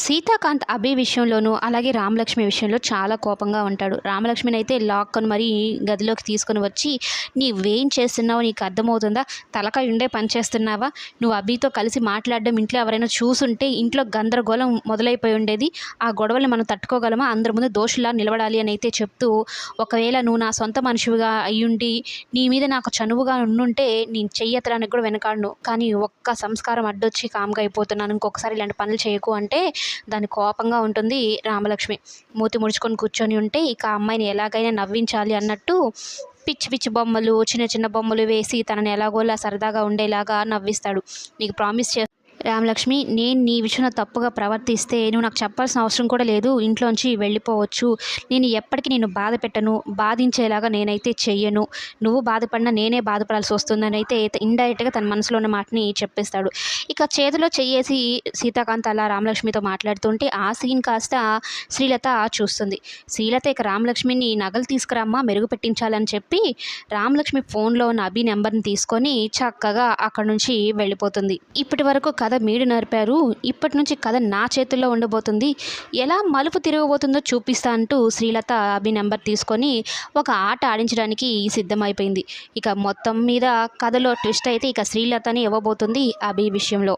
సీతాకాంత్ అభి విషయంలోనూ అలాగే రామలక్ష్మి విషయంలో చాలా కోపంగా ఉంటాడు. రామలక్ష్మిని అయితే లాక్కొని మరీ గదిలోకి తీసుకొని వచ్చి నీవేం చేస్తున్నావు నీకు అర్థమవుతుందా? తలకాయ ఉండే పని చేస్తున్నావా? నువ్వు అభితో కలిసి మాట్లాడడం ఇంట్లో ఎవరైనా చూసుంటే ఇంట్లో గందరగోళం మొదలైపోయి ఉండేది. ఆ గొడవల్ని మనం తట్టుకోగలమా? అందరి ముందు దోషులా నిలబడాలి అని అయితే చెప్తూ ఒకవేళ నువ్వు నా సొంత మనిషిగా అయ్యుండి నీ మీద నాకు చనువుగా ఉండుంటే నేను చెయ్యతరానికి కూడా వెనకాడను. కానీ ఒక్క సంస్కారం అడ్డొచ్చి కామ్గా అయిపోతున్నాను. ఇంకొకసారి ఇలాంటి పనులు చేయకు అంటే దాని కోపంగా ఉంటుంది రామలక్ష్మి. మూతి ముడుచుకొని కూర్చొని ఉంటే ఇక అమ్మాయిని ఎలాగైనా నవ్వించాలి అన్నట్టు పిచ్చి పిచ్చి బొమ్మలు చిన్న చిన్న బొమ్మలు వేసి తనని ఎలాగోలా సరదాగా ఉండేలాగా నవ్విస్తాడు. నీకు ప్రామిస్ చే రామలక్ష్మి నేను నీ విషయంలో తప్పుగా ప్రవర్తిస్తే నువ్వు నాకు చెప్పాల్సిన అవసరం కూడా లేదు. ఇంట్లోంచి వెళ్ళిపోవచ్చు. నేను ఎప్పటికీ నేను బాధ పెట్టను. బాధించేలాగా నేనైతే చెయ్యను. నువ్వు బాధపడినా నేనే బాధపడాల్సి వస్తుందని అయితే ఇండైరెక్ట్గా తన మనసులో ఉన్న మాటని చెప్పేస్తాడు. ఇక చేతిలో చెయ్యేసి సీతాకాంత్ అలా రామలక్ష్మితో మాట్లాడుతుంటే ఆ సీన్ కాస్త శ్రీలత చూస్తుంది. శ్రీలత ఇక రామలక్ష్మిని నగలు తీసుకురామ్మా మెరుగు పెట్టించాలని చెప్పి రామలక్ష్మి ఫోన్లో ఉన్న అభి నెంబర్ని తీసుకొని చక్కగా అక్కడ నుంచి వెళ్ళిపోతుంది. ఇప్పటి వరకు కథ కథ మీడి నడిపారు ఇప్పటి నుంచి కథ నా చేతుల్లో ఉండబోతుంది. ఎలా మలుపు తిరగబోతుందో చూపిస్తా అంటూ శ్రీలత అభి నెంబర్ తీసుకొని ఒక ఆట ఆడించడానికి సిద్ధమైపోయింది. ఇక మొత్తం మీద కథలో ట్విస్ట్ అయితే ఇక శ్రీలతని ఇవ్వబోతుంది అభి విషయంలో.